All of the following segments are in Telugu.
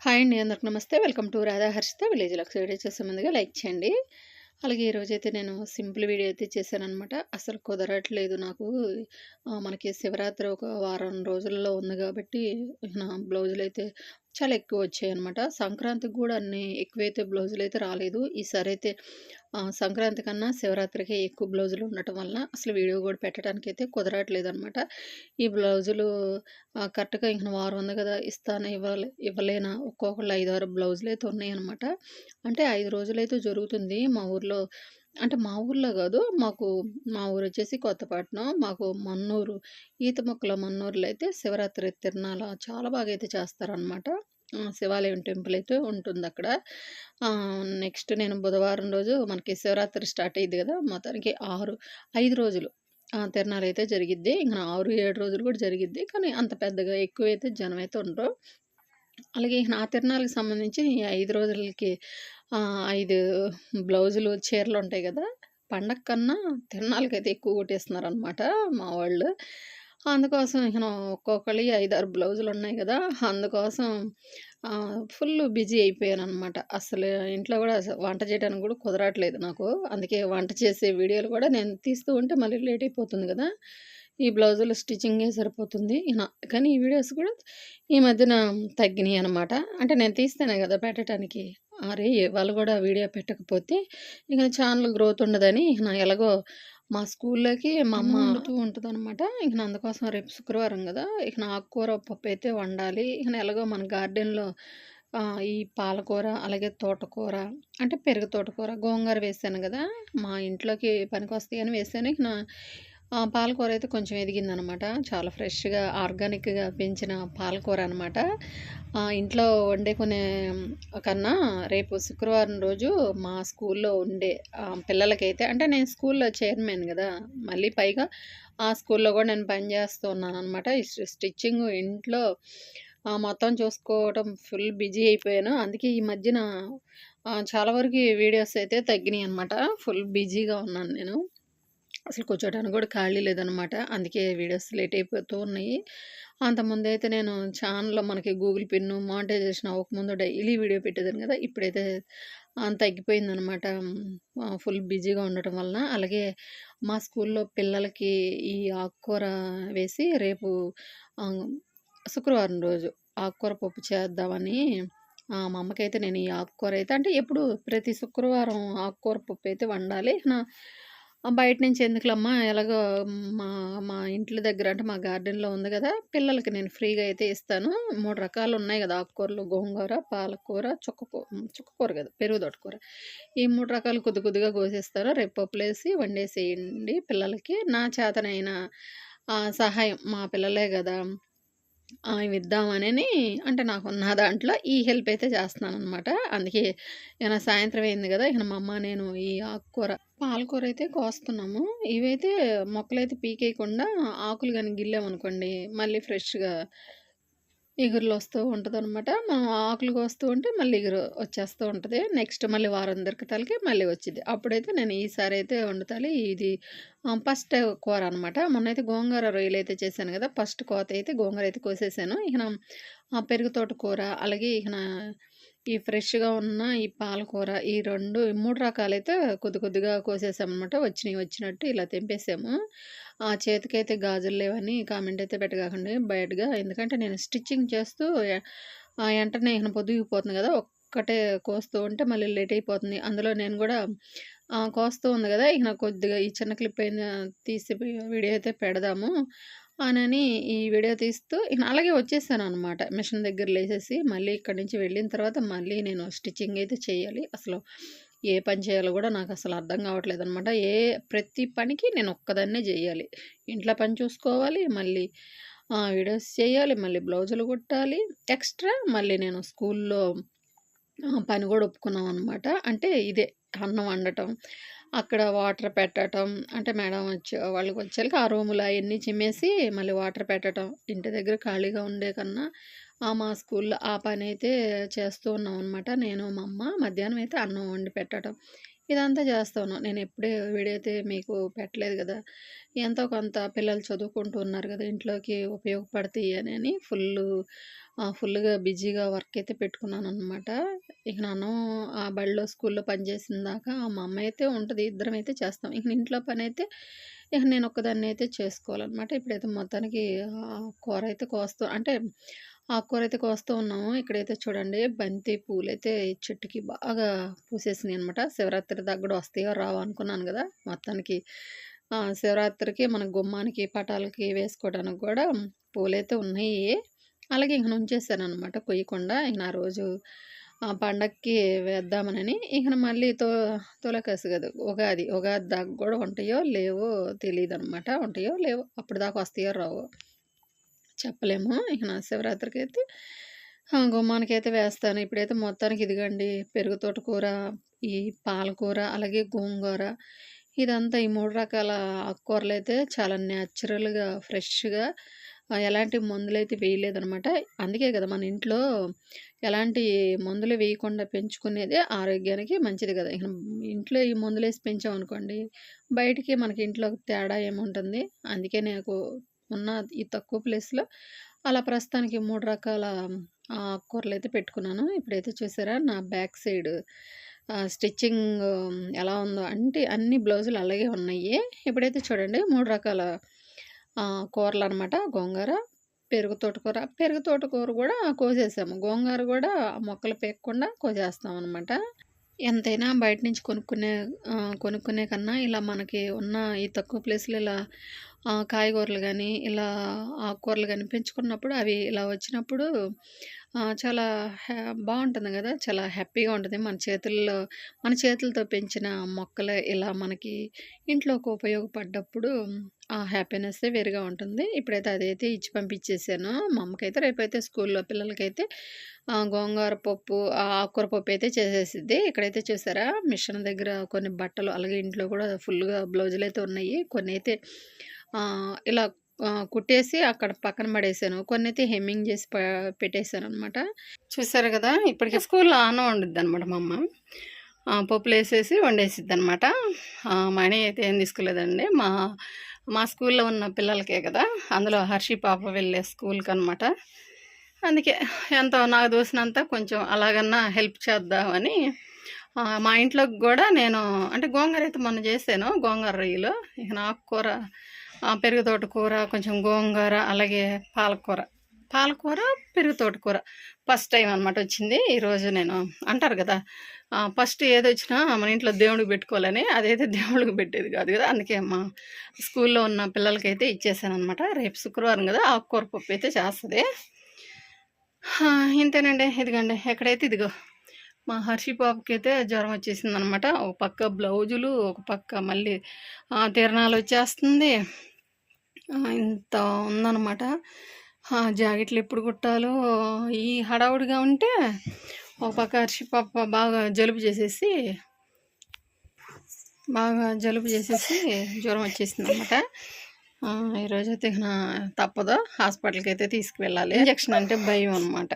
హాయ్ అండి అందరికి నమస్తే. Welcome to Radha Harshitha village looks video చేసే ముందుగా లైక్ చేయండి. అలాగే ఈరోజైతే నేను సింపుల్ వీడియో అయితే చేశానమాట అసలు కుదరట్లేదు నాకు. మనకి శివరాత్రి ఒక వారం రోజుల్లో ఉంది కాబట్టి నా బ్లౌజులు అయితే చాలా ఎక్కువ వచ్చాయి అనమాట సంక్రాంతికి కూడా అన్ని ఎక్కువైతే బ్లౌజులు అయితే రాలేదు. ఈసారి అయితే సంక్రాంతి కన్నా శివరాత్రికి ఎక్కువ బ్లౌజులు ఉండటం వల్ల అసలు వీడియో కూడా పెట్టడానికి అయితే కుదరట్లేదు అనమాట ఈ బ్లౌజులు కరెక్ట్గా ఇంక వారం ఉంది కదా ఇస్తాను ఇవ్వాలి ఇవ్వలేనా? ఒక్కొక్కళ్ళు ఐదు ఆరు బ్లౌజులు అయితే ఉన్నాయన్నమాట. అంటే ఐదు రోజులైతే జరుగుతుంది మా ఊర్లో. అంటే మా ఊర్లో కాదు మాకు మా ఊరు వచ్చేసి కొత్తపట్నం మాకు మన్నూరు ఈత మొక్కల మన్నూరులో అయితే శివరాత్రి తిరణాల చాలా బాగా అయితే చేస్తారనమాట శివాలయం టెంపుల్ అయితే ఉంటుంది అక్కడ. నెక్స్ట్ నేను బుధవారం రోజు మనకి శివరాత్రి స్టార్ట్ అయ్యింది కదా మొత్తానికి ఆరు ఐదు రోజులు. తిరణాలు అయితే జరిగిద్ది. ఇంకా ఆరు ఏడు రోజులు కూడా జరిగిద్ది. కానీ అంత పెద్దగా ఎక్కువ అయితే జనం అయితే ఉండరు. అలాగే నా తిరణాలకు సంబంధించి ఐదు రోజులకి ఐదు బ్లౌజులు చీరలు ఉంటాయి కదా పండగ కన్నా తిరణాలకైతే ఎక్కువ కొట్టేస్తున్నారు అనమాట మా వాళ్ళు. అందుకోసం ఇక ఒక్కొక్కరి ఐదారు బ్లౌజులు ఉన్నాయి కదా అందుకోసం ఫుల్ బిజీ అయిపోయాను అనమాట అసలు ఇంట్లో కూడా అసలు వంట చేయడానికి కూడా కుదరట్లేదు నాకు. అందుకే వంట చేసే వీడియోలు కూడా నేను తీస్తూ ఉంటే మళ్ళీ లేట్ అయిపోతుంది కదా. ఈ బ్లౌజులు స్టిచ్చింగే సరిపోతుంది. కానీ ఈ వీడియోస్ కూడా ఈ మధ్యన తగ్గినాయి అనమాట అంటే నేను తీస్తేనే కదా పెట్టడానికి అరే వాళ్ళు కూడా వీడియో పెట్టకపోతే ఇక ఛానల్ గ్రోత్ ఉండదని నా ఎలాగో మా స్కూల్లోకి మా అమ్మ వండుతూ ఉంటుంది అనమాట ఇక అందుకోసం రేపు శుక్రవారం కదా ఇక నా ఆకుకూర పప్పు అయితే వండాలి. ఇక ఎలాగో మన గార్డెన్లో ఈ పాలకూర అలాగే తోటకూర అంటే పెరుగు తోటకూర గోంగూర వేసాను కదా మా ఇంట్లోకి పనికి వస్తాయి అని వేసాను. ఇక నా పాలకూర అయితే కొంచెం ఎదిగిందనమాట. చాలా ఫ్రెష్గా ఆర్గానిక్గా పెంచిన పాలకూర అనమాట. ఇంట్లో వండుకునే కన్నా రేపు శుక్రవారం రోజు మా స్కూల్లో ఉండే పిల్లలకైతే అంటే నేను స్కూల్లో చైర్మన్ కదా మళ్ళీ పైగా ఆ స్కూల్లో కూడా నేను పని చేస్తూ ఉన్నాను అనమాట స్టిచ్చింగ్ ఇంట్లో మొత్తం చూసుకోవటం ఫుల్ బిజీ అయిపోయాను. అందుకే ఈ మధ్యన చాలా వరకు వీడియోస్ అయితే తగ్గినాయి అనమాట. ఫుల్ బిజీగా ఉన్నాను నేను. అసలు కూర్చోడానికి కూడా ఖాళీ లేదనమాట. అందుకే వీడియోస్ లేట్ అయిపోతూ ఉన్నాయి. అంతకుముందు అయితే నేను ఛానల్లో మనకి గూగుల్ పిన్ను మానిటైజేషన్ అవ్వకముందు డైలీ వీడియో పెట్టేదాన్ని కదా. ఇప్పుడైతే తగ్గిపోయిందనమాట. ఫుల్ బిజీగా ఉండటం వలన. అలాగే మా స్కూల్లో పిల్లలకి ఈ ఆకుకూర వేసి రేపు శుక్రవారం రోజు ఆకుకూర పప్పు చేద్దామని మా అమ్మకైతే నేను ఈ ఆకుకూర అయితే అంటే ఎప్పుడు ప్రతి శుక్రవారం ఆకుకూర పప్పు అయితే వండాలి. నా బయట నుంచి ఎందుకులమ్మా? ఎలాగో మా మా ఇంట్ల దగ్గర అంటే మా గార్డెన్లో ఉంది కదా పిల్లలకి నేను ఫ్రీగా అయితే ఇస్తాను. మూడు రకాలు ఉన్నాయి కదా ఆకుకూరలు గోంగూర పాలకూర చుక్కకూర చుక్కకూర కదా పెరుగు తోటకూర. ఈ మూడు రకాలు కొద్ది కొద్దిగా కోసేస్తారు రేపు పప్పులేసి వండేసేయండి పిల్లలకి. నా చేతనైన సహాయం మా పిల్లలే కదా ఇద్దామని అంటే నాకు నా దాంట్లో ఈ హెల్ప్ అయితే చేస్తున్నాను అనమాట అందుకే ఇక సాయంత్రం అయింది కదా ఇక మా అమ్మ నేను ఈ ఆకుకూర పాలకూర అయితే కోస్తున్నాము. ఇవైతే మొక్కలైతే పీకేయకుండా ఆకులు కానీ గిల్లామనుకోండి మళ్ళీ ఫ్రెష్గా ఎగురులు వస్తూ ఉంటుంది అనమాట మనం ఆకులు కోస్తూ ఉంటే మళ్ళీ ఎగురు వచ్చేస్తూ ఉంటుంది. నెక్స్ట్ మళ్ళీ వారం దొరికితాలకి మళ్ళీ వచ్చింది అప్పుడైతే నేను ఈసారి అయితే వండుతాలి. ఇది ఫస్ట్ కూర అనమాట మొన్నైతే గోంగూర రొయ్యలు అయితే చేశాను కదా. ఫస్ట్ కోత అయితే గోంగూర అయితే కోసేసాను. ఇక ఆ పెరుగు తోట కూర అలాగే ఇక ఈ ఫ్రెష్గా ఉన్న ఈ పాలకూర ఈ రెండు మూడు రకాలైతే కొద్ది కొద్దిగా కోసేసామన్నమాట వచ్చినాయి వచ్చినట్టు ఇలా తెంపేసాము. ఆ చేతికైతే గాజులు లేవని కామెంట్ అయితే పెట్టగాకండి బయటగా. ఎందుకంటే నేను స్టిచ్చింగ్ చేస్తూ ఆ వెంటనే ఇక పొద్దుగిపోతుంది కదా ఒక్కటే కోస్తూ ఉంటే మళ్ళీ లేట్ అయిపోతుంది. అందులో నేను కూడా కోస్తూ ఉంది కదా ఇక నాకు కొద్దిగా ఈ చిన్న క్లిప్ అయిన తీసి వీడియో అయితే పెడదాము. అని ఈ వీడియో తీస్తూ అలాగే వచ్చేసాను అనమాట మిషన్ దగ్గర లేసేసి మళ్ళీ ఇక్కడి నుంచి వెళ్ళిన తర్వాత మళ్ళీ నేను స్టిచ్చింగ్ అయితే చేయాలి. అసలు ఏ పని చేయాలో కూడా నాకు అసలు అర్థం కావట్లేదు అనమాట ఏ ప్రతి పనికి నేను ఒక్కదాన్నే చేయాలి. ఇంట్లో పని చూసుకోవాలి మళ్ళీ వీడియోస్ చేయాలి మళ్ళీ బ్లౌజులు కుట్టాలి. ఎక్స్ట్రా మళ్ళీ నేను స్కూల్లో పని కూడా ఒప్పుకున్నాం అనమాట అంటే ఇదే అన్నం వండటం అక్కడ వాటర్ పెట్టడం అంటే మేడం వచ్చి వాళ్ళకి వచ్చేసరికి ఆ రూములు అవన్నీ చిమ్మేసి మళ్ళీ వాటర్ పెట్టడం ఇంటి దగ్గర ఖాళీగా ఉండే కన్నా ఆ మా స్కూల్లో ఆ పని అయితే చేస్తూ ఉన్నాం అనమాట నేను మా అమ్మ మధ్యాహ్నం అయితే అన్నం వండి పెట్టడం ఇదంతా చేస్తాను నేను ఎప్పుడే వీడైతే మీకు పెట్టలేదు కదా ఎంతో కొంత పిల్లలు చదువుకుంటూ ఉన్నారు కదా ఇంట్లోకి ఉపయోగపడతాయి అని ఫుల్లు ఫుల్గా బిజీగా వర్క్ అయితే పెట్టుకున్నాను అనమాట ఇక నన్ను ఆ బడిలో, స్కూల్‌లో పనిచేసిన దాకా మా అమ్మ అయితే ఉంటుంది ఇద్దరం అయితే చేస్తాం. ఇక ఇంట్లో పనైతే ఇక నేను ఒక్కదాన్నయితే చేసుకోవాలనమాట. ఇప్పుడైతే మొత్తానికి కూర అయితే కోస్తూ అంటే ఆకుకూర అయితే కోస్తూ ఉన్నాము. ఇక్కడైతే చూడండి బంతి పూలైతే అయితే చెట్టుకి బాగా పూసేసినాయి అనమాట శివరాత్రి దాకా వస్తాయో రావో అనుకున్నాను కదా మొత్తానికి శివరాత్రికి మన గుమ్మానికి, పటాలకి వేసుకోవడానికి కూడా పూలైతే ఉన్నాయి. అలాగే ఇంక నుంచేసాననమాట కొయ్యకుండా. ఇంక ఆ రోజు పండక్కి పండగకి వేద్దామనని ఇక మళ్ళీ తో తొలకసు కదా ఉగాది. ఉగాది దాకా కూడా ఉంటాయో లేవో తెలియదు అనమాట ఉంటాయో లేవో అప్పటిదాకా వస్తాయో రావో చెప్పలేము. ఇక నా శివరాత్రికైతే ఆ! గుమ్మానికైతే వేస్తాను. ఇప్పుడైతే మొత్తానికి ఇదిగోండి పెరుగు తోటకూర, ఈ పాలకూర, అలాగే గోంగూర ఇదంతా ఈ మూడు రకాల ఆకుకూరలు అయితే చాలా న్యాచురల్‌గా, ఫ్రెష్‌గా ఎలాంటి ఎలాంటి మందులైతే వేయలేదనమాట. అందుకే కదా మన ఇంట్లో ఎలాంటి మందులు వేయకుండా పెంచుకునేదే ఆరోగ్యానికి మంచిది కదా ఇక ఇంట్లో ఈ మందులు వేసి పెంచామనుకోండి, బయటికి మనకి ఇంట్లో తేడా ఏముంటుంది? అందుకే నాకు ఉన్న ఈ తక్కువ ప్లేస్‌లో అలా ప్రస్తుతానికి మూడు రకాల కూరలు అయితే పెట్టుకున్నాను. ఇప్పుడైతే చూసారా నా బ్యాక్ సైడ్ స్టిచ్చింగ్ ఎలా ఉందో అంటే అన్ని బ్లౌజులు అలాగే ఉన్నాయి. ఇప్పుడైతే చూడండి మూడు రకాల కూరలు అనమాట గోంగూర, పెరుగు తోటకూర. పెరుగు తోటకూర కూడా కోసేసాము. గోంగూర కూడా మొక్కలు పేకకుండా కోసేస్తాం అనమాట ఎంతైనా బయట నుంచి కొనుక్కునే కొనుక్కునే కన్నా ఇలా మనకి ఉన్న ఈ తక్కువ ప్లేస్‌లో ఇలా కాయగూరలు కానీ ఇలా ఆకుకూరలు కానీ పెంచుకున్నప్పుడు అవి ఇలా వచ్చినప్పుడు చాలా హ్యా కదా! చాలా హ్యాపీగా ఉంటుంది. మన చేతుల్లో మన చేతులతో పెంచిన మొక్కలు ఇలా మనకి ఇంట్లోకి ఉపయోగపడ్డప్పుడు ఆ వేరుగా ఉంటుంది. ఇప్పుడైతే అదైతే ఇచ్చి పంపించేసాను. మా అమ్మకైతే రేపైతే స్కూల్‌లో పిల్లలకైతే గోంగూర పప్పు, ఆకుకూర పప్పు అయితే చేసేసిద్ది. ఇక్కడైతే చూసారా మిషన్ దగ్గర కొన్ని బట్టలు అలాగే ఇంట్లో కూడా ఫుల్గా బ్లౌజులు అయితే ఉన్నాయి. కొన్ని అయితే ఇలా కుట్టేసి అక్కడ పక్కన పడేసాను. కొన్ని అయితే హెమ్మింగ్ చేసి పెట్టేశాను అనమాట చూసారు కదా ఇప్పటికే స్కూల్‌లో ఆనో ఉండిద్ది అనమాట మా అమ్మ. పప్పులు వేసేసి వండేసిద్ది అనమాట మనీ అయితే ఏం తీసుకోలేదండి. మా మా స్కూల్‌లో ఉన్న పిల్లలకే కదా అందులో హర్షి పాప వెళ్ళే స్కూల్కి అనమాట అందుకే ఎంతో నాకు తోసినంత కొంచెం అలాగన్నా హెల్ప్ చేద్దామని మా ఇంట్లోకి కూడా నేను అంటే గోంగూర అయితే మొన్న చేశాను. గోంగూర రొయ్యలు. ఇక ఆకుకూర పెరుగు తోట కూర కొంచెం గోంగూర, అలాగే పాలకూర. పాలకూర, పెరుగు తోటకూర ఫస్ట్ టైం అనమాట వచ్చింది. ఈరోజు నేను అంటారు కదా ఫస్ట్ ఏదొచ్చినా మన ఇంట్లో దేవుడికి పెట్టుకోవాలని. అదైతే దేవుడికి పెట్టేది కాదు కదా అందుకే మా స్కూల్‌లో ఉన్న పిల్లలకైతే ఇచ్చేసాననమాట. రేపు శుక్రవారం కదా ఆకుకూర పప్పు అయితే చేస్తుంది ఇంతేనండి. ఇదిగోండి ఎక్కడైతే ఇదిగో మా హర్షి అయితే జ్వరం వచ్చేసిందనమాట. ఒక పక్క బ్లౌజులు, ఒక పక్క మళ్ళీ తిరణాలు వచ్చేస్తుంది ఇంత ఉందనమాట. జాకెట్లు ఎప్పుడు కుట్టాలో ఈ హడావుడిగా ఉంటే, ఒక పక్క అరిసిపప్ప బాగా జలుబు చేసేసి బాగా జలుబు చేసేసి జ్వరం వచ్చేసిందనమాట. ఈరోజు అయితే ఇక నా తప్పదు అయితే తీసుకువెళ్ళాలి. ఇంజక్షన్ అంటే భయం అనమాట.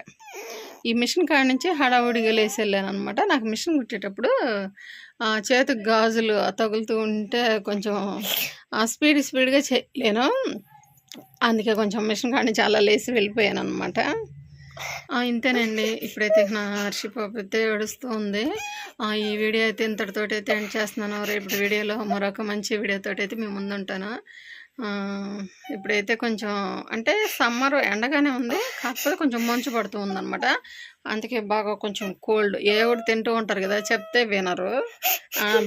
ఈ మిషన్ కాడ నుంచి హడావుడిగా లేసి వెళ్ళాను అనమాట నాకు మిషన్ కుట్టేటప్పుడు చేతికి గాజులు తగులుతూ ఉంటే కొంచెం స్పీడ్ స్పీడ్‌గా చేయలేను. అందుకే కొంచెం మిషన్ కాడ నుంచి అలా లేసి వెళ్ళిపోయాను అనమాట ఇంతేనండి. ఇప్పుడైతే నా హర్షిపాప అయితే ఏడుస్తూ ఉంది. ఈ వీడియో అయితే ఇంతటితోటైతే ఎండ్ చేస్తున్నాను. రేపు వీడియోలో మరొక మంచి వీడియోతో అయితే మీ ముందుంటాను. ఇప్పుడైతే కొంచెం అంటే సమ్మర్ ఎండగానే ఉంది. కాకపోతే కొంచెం మంచు పడుతూ ఉందనమాట. అందుకే బాగా కొంచెం కోల్డ్. ఏ ఒకటి తింటూ ఉంటారు కదా చెప్తే వినరు.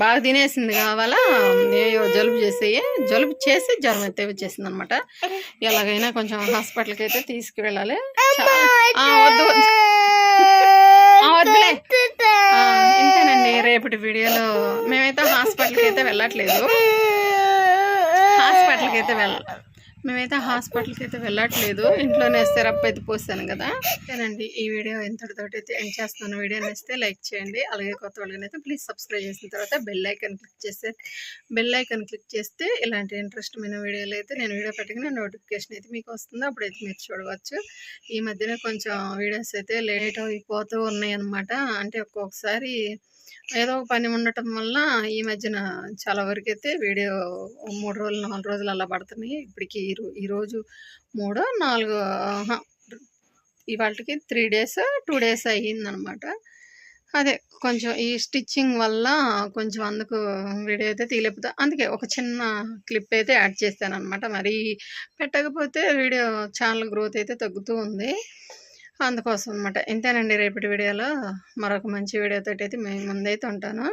బాగా తినేసింది కావాలా ఏయో జలుబు చేసేయి. జలుబు చేసి జ్వరం అయితే వచ్చేసింది అనమాట ఎలాగైనా కొంచెం హాస్పిటల్కి అయితే తీసుకువెళ్ళాలి. వద్దు వద్దులే. ఇంతేనండి రేపటి వీడియోలో మేమైతే హాస్పిటల్కి అయితే వెళ్ళట్లేదు. హాస్పిటల్కి అయితే వెళ్ళాలి. మేమైతే హాస్పిటల్కి అయితే వెళ్ళట్లేదు. ఇంట్లోనే సిరప్ అయితే పోసాను కదా. అంతేనండి. ఈ వీడియో ఇంతటితోటి అయితే ఎండ్ చేస్తున్నాను. వీడియో నచ్చితే లైక్ చేయండి. అలాగే కొత్త వాళ్ళకైతే ప్లీజ్ సబ్స్క్రైబ్ చేసిన తర్వాత బెల్ ఐకాన్ క్లిక్ చేస్తే బెల్ ఐకన్ క్లిక్ చేస్తే ఇలాంటి ఇంట్రెస్ట్మైన వీడియోలు అయితే నేను వీడియో పెట్టగానే నోటిఫికేషన్ అయితే మీకు వస్తుంది. అప్పుడైతే మీరు చూడవచ్చు. ఈ మధ్యన కొంచెం వీడియోస్ అయితే లేట్ అయిపోతూ ఉన్నాయి అంటే ఒక్కొక్కసారి ఏదో ఒక పని ఉండటం వల్ల ఈ మధ్యన చాలా వరకు అయితే వీడియో మూడు రోజులు నాలుగు రోజులు అలా పడుతున్నాయి. ఇప్పటికి ఈ ఈరోజు మూడో నాలుగో ఇవాళకి త్రీ డేస్ టూ డేస్ అయ్యిందనమాట. అదే కొంచెం ఈ స్టిచ్చింగ్ వల్ల కొంచెం అందుకు వీడియో అయితే తీయలేకపోతే. అందుకే ఒక చిన్న క్లిప్ అయితే యాడ్ చేస్తాను అనమాట మరి పెట్టకపోతే వీడియో ఛానల్ గ్రోత్ అయితే తగ్గుతూ ఉంది. అందుకోసం అనమాట ఇంతేనండి రేపటి వీడియోలో. మరొక మంచి వీడియోతో అయితే మేము ముందైతే ఉంటాను.